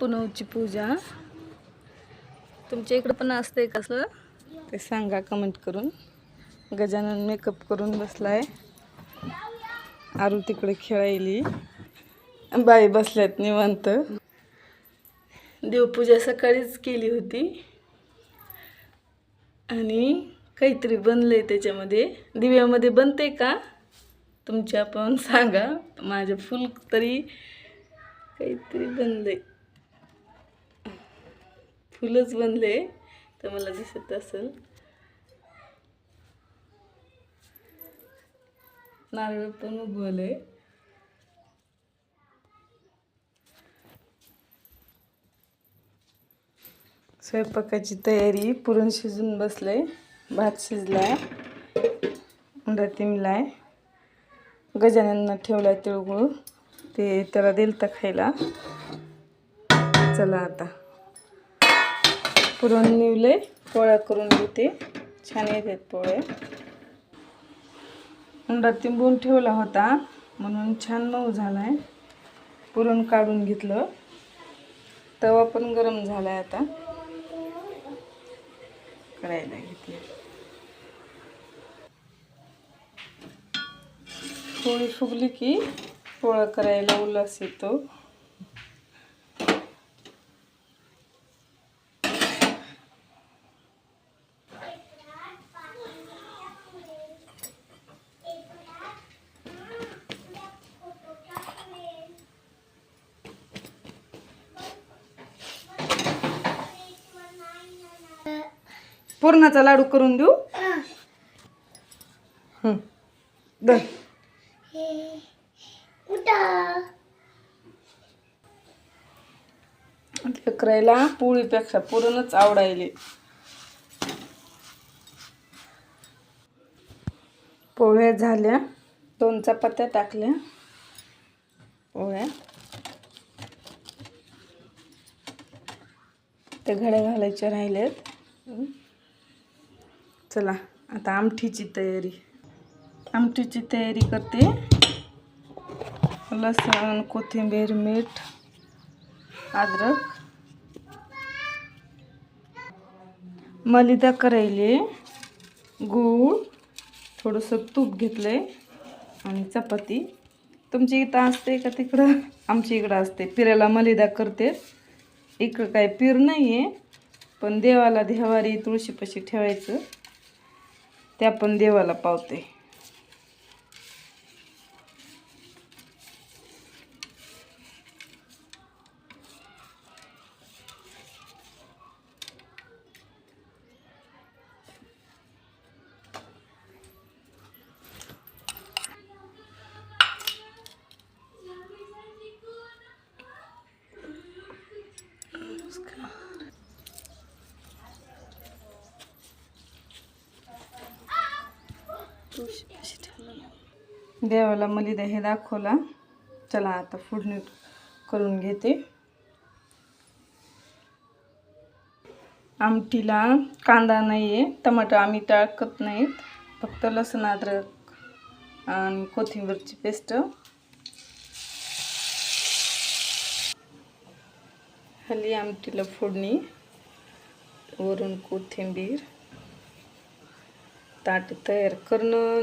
पुनवची पूजा. तुमच्या इकडं पण असते कसं ते सांगा कमेंट करून. गजानन मेकअप करून बसलाय. आरू तिकडे खेळायली. बाई बसल्यात निवांत. देवपूजा सकाळीच केली होती. आणि काहीतरी बनलंय त्याच्यामध्ये. दिव्यामध्ये बनते का? तुमच्या पण सांगा. माझं फुल तरी काहीतरी बनलंय. फुलच बनले तर मला दिसत असेल. नारळ पण उगवले स्वयंपाकाची तयारी पुरण शिजून बसले भात शिजलाय. उंडा तिमलाय. गजानननं ठेवलाय तिळगुळ. ते त्याला दिलता तर खायला. चला आता. पुरण निवले पोळ्या करून घेते छान येतात पोळ्या. उंडा तिंबून ठेवला होता म्हणून छान मऊ झालाय. पुरण काढून घेतलं. तवा पण गरम झालाय आता. करायला घेतले पोळी फुगली की पोळा करायला उल्हास येतो. पुरणाचा लाडू करून देऊ. हं. दर. लेकरायला पोळीपेक्षा पुरणच आवडायले. पोळ्या झाल्या. दोन चपात्या टाकल्या. पोळ्या. ते घड्या घालायच्या राहिल्यात. हं. चला आता आमठीची तयारी. आमटीची तयारी करते. लसण कोथिंबीर मीठ अद्रक. मलिदा करायले. गूळ थोडंसं तूप घेतलंय आणि चपाती. तुमची इथं असते का तिकडं? आमच्या इकडं असते. पिऱ्याला मलिदा करते. इकडं काय पीर नाही आहे पण देवाला देवारी तुळशीपाशी ठेवायचं. ते आपण देवाला पावते. देवाला मलिदा हे दाखवला. चला आता फोडणी करून घेते. आमटीला कांदा नाही आहे टमाटर आम्ही टाकत नाहीत. फक्त लसूण अद्रक आणि कोथिंबीरची पेस्ट. हल्ली आमटीला फोडणी वरून कोथिंबीर ताट तयार करणं.